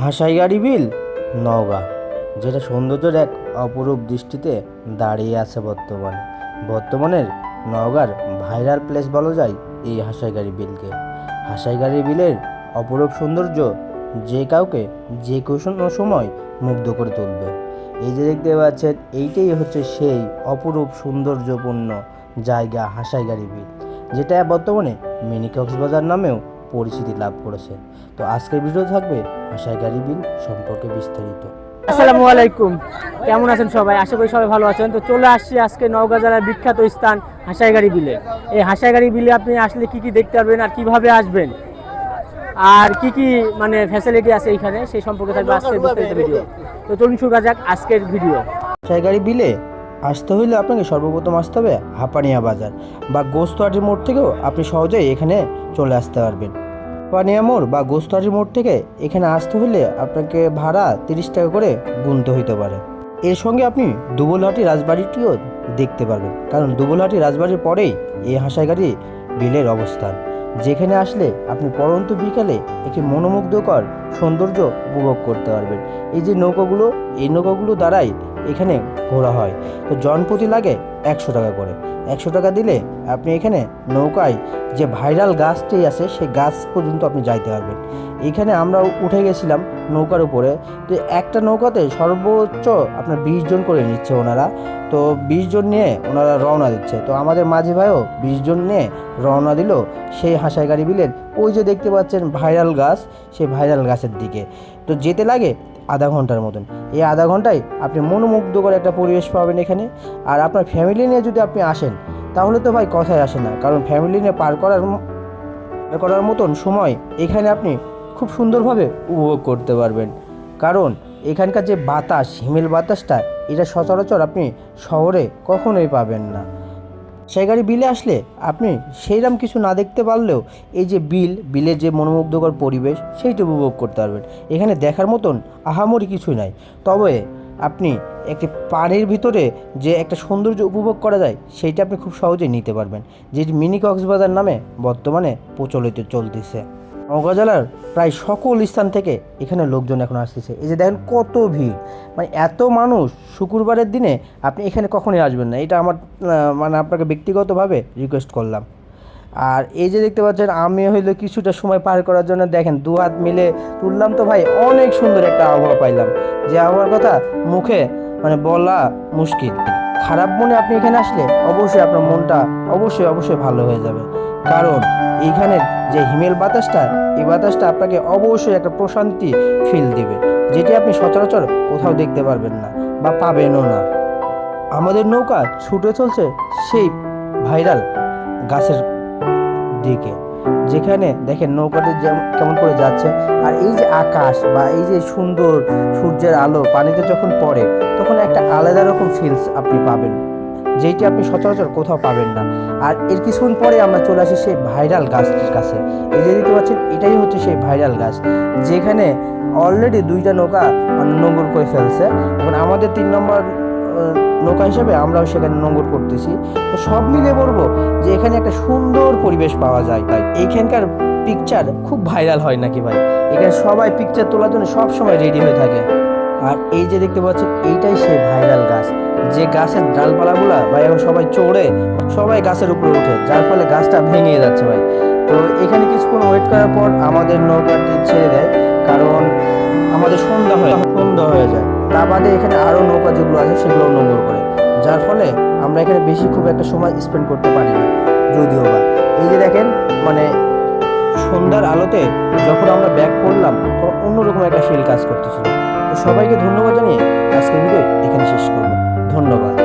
হাসাইগাড়ি বিল? নওগাঁ। যেটা সৌন্দর্যের এক অপরূপ দৃষ্টিতে দাঁড়িয়ে আছে বর্তমানে। বর্তমানের নওগাঁর ভাইরাল প্লেস বলা যায় এই হাসাইগাড়ি বিলকে। হাসাইগাড়ি বিলের অপরূপ সৌন্দর্য যে কাউকে যে কোনো সময় মুগ্ধ করে তুলবে। এই যে দেখতে পাচ্ছেন, এইটাই হচ্ছে সেই অপরূপ সৌন্দর্যপূর্ণ জায়গা হাসাইগাড়ি বিল, যেটা বর্তমানে মিনি কক্সবাজার নামেও পরিচিতি লাভ করেছে। তো আজকের ভিডিও থাকবে হাসাইগাড়ি বিল সম্পর্কে বিস্তারিত। আসসালামু আলাইকুম। কেমন আছেন সবাই? আশা করি সবাই ভালো আছেন। তো চলে আসছি আজকে নওগাঁ জেলার বিখ্যাত স্থান হাসাইগাড়ি বিলে। এই হাসাইগাড়ি বিলে আপনি আসলে কি কি দেখতে পারবেন আর কীভাবে আসবেন? আর কি কি মানে ফ্যাসিলিটি আছে এখানে সেই সম্পর্কে থাকবে আজকের বিস্তারিত ভিডিও। তো চলুন শুরু করা যাক আজকের ভিডিও। হাসাইগাড়ি বিলে আসতে হইলে আপনাকে সর্বপ্রথম আসতে হবে হাপানিয়া বাজার বা গোস্তহাটির মোড় থেকেও আপনি সহজেই এখানে চলে আসতে পারবেন। হাপানিয়া মোড় বা গোস্তহাটির মোড় থেকে এখানে আসতে হলে আপনাকে ভাড়া তিরিশ টাকা করে গুনতে হইতে পারে। এর সঙ্গে আপনি দুবলহাটি রাজবাড়িটিও দেখতে পারবেন। কারণ দুবলহাটি রাজবাড়ির পরেই এই হাসাইগাড়ি বিলের অবস্থান, যেখানে আসলে আপনি পরন্ত বিকালে একটি মনোমুগ্ধকর সৌন্দর্য উপভোগ করতে পারবেন। এই যে নৌকাগুলো, এই নৌকাগুলো দ্বারাই এখানে ঘোরা হয়। তো জনপ্রতি লাগে একশো টাকা করে। একশো টাকা দিলে আপনি এখানে নৌকায় যে ভাইরাল গাছটি আছে, সেই গাছ পর্যন্ত আপনি যাইতে পারবেন। এখানে আমরা উঠে গেছিলাম নৌকার উপরে। তো একটা নৌকাতে সর্বোচ্চ আপনার বিশ জন করে নিচ্ছে ওনারা। তো বিশ জন নিয়ে ওনারা রওনা দিচ্ছে। তো আমাদের মাঝি ভাইও বিশ জন নিয়ে রওনা দিল সেই হাসাইগাড়ি বিলের। ওই যে দেখতে পাচ্ছেন ভাইরাল গাছ, সেই ভাইরাল গাছের দিকে। তো যেতে লাগে আধা ঘণ্টার মতন। এই আধা ঘন্টায় আপনি মনোমুগ্ধকর একটা পরিবেশ পাবেন এখানে। আর আপনার ফ্যামিলি নিয়ে যদি আপনি আসেন, তাহলে তো ভাই কথাই আসে না। কারণ ফ্যামিলি নিয়ে পার করার পার করার মতন সময় এখানে আপনি খুব সুন্দরভাবে উপভোগ করতে পারবেন। কারণ এখানকার যে বাতাস, হিমেল বাতাসটা, এটা সচরাচর আপনি শহরে কখনোই পাবেন না। সেই গাড়ি বিলে আসলে আপনি সেইরকম কিছু না দেখতে পারলেও এই যে বিল, বিলের যে মনোমুগ্ধকর পরিবেশ সেইটা উপভোগ করতে পারবেন। এখানে দেখার মতন আহামরি কিছুই নাই। তবে আপনি একটি পানির ভিতরে যে একটা সৌন্দর্য উপভোগ করা যায়, সেইটা আপনি খুব সহজেই নিতে পারবেন। যেটি মিনি কক্সবাজার নামে বর্তমানে প্রচলিত চলতেছে। নওগাঁ জেলার প্রায় সকল স্থান থেকে এখানে লোকজন এখন আসতেছে। এই যে দেখেন কত ভিড়। মানে এত মানুষ শুক্রবারের দিনে আপনি এখানে কখনোই আসবেন না। এটা আমার মানে আপনাকে ব্যক্তিগতভাবে রিকোয়েস্ট করলাম। আর এই যে দেখতে পাচ্ছেন, আমি হইল কিছুটা সময় পার করার জন্য দেখেন দু হাত মিলে তুললাম তো ভাই, অনেক সুন্দর একটা আবহাওয়া পাইলাম। যে আবহাওয়ার কথা মুখে মানে বলা মুশকিল। খারাপ মনে আপনি এখানে আসলে অবশ্যই আপনার মনটা অবশ্যই অবশ্যই ভালো হয়ে যাবে। কারণ এইখানের যে হিমেল বাতাসটা, এই বাতাসটা আপনাকে অবশ্যই একটা প্রশান্তি ফিল দেবে, যেটি আপনি সচরাচর কোথাও দেখতে পারবেন না বা পাবেনও না। আমাদের নৌকা ছুটে চলছে সেই ভাইরাল গাছের দিকে, যেখানে দেখেন নৌকাটি কেমন করে যাচ্ছে। আর এই যে আকাশ বা এই যে সুন্দর সূর্যের আলো পানিতে যখন পড়ে, তখন একটা আলাদা রকম ফিলস আপনি পাবেন। যেটি আপনি সচরাচর কোথাও পাবেন না। আর এর কিছুক্ষণ পরে আমরা চলে আসি সেই ভাইরাল গাছটির কাছে। এই যে দেখতে পাচ্ছেন, এটাই হচ্ছে সেই ভাইরাল গাছ। যেখানে অলরেডি দুইটা নৌকা মানে নোংর করে ফেলছে। এখন আমাদের তিন নম্বর নৌকা হিসেবে আমরাও সেখানে নোংর করতেছি। তো সব মিলে বলব যে এখানে একটা সুন্দর পরিবেশ পাওয়া যায় তাই এইখানকার পিকচার খুব ভাইরাল হয় নাকি ভাই? এখানে সবাই পিকচার তোলার জন্য সব সময় রেডি হয়ে থাকে। আর এই যে দেখতে পাচ্ছেন, এইটাই সেই ভাইরাল গাছ। যে গাছের ডালপালাগুলা ভাই, এখন সবাই চড়ে, সবাই গাছের উপরে ওঠে যার ফলে গাছটা ভেঙে যাচ্ছে ভাই। তো এখানে কিছুক্ষণ ওয়েট করার পর আমাদের নৌকাটি ছেড়ে দেয়, কারণ আমাদের সন্ধ্যা হয়ে সন্ধ্যা হয়ে যায়। তা বাদে এখানে আরও নৌকা যেগুলো আছে, সেগুলো নোংর করে। যার ফলে আমরা এখানে বেশি খুব একটা সময় স্পেন্ড করতে পারি না, যদিও বা। এই যে দেখেন মানে সন্ধ্যার আলোতে যখন আমরা ব্যাক করলাম, তখন অন্যরকম একটা ফিল কাজ করতেছিল। সবাইকে ধন্যবাদ জানিয়ে আজকের ভিডিও এখানে শেষ করব। ধন্যবাদ।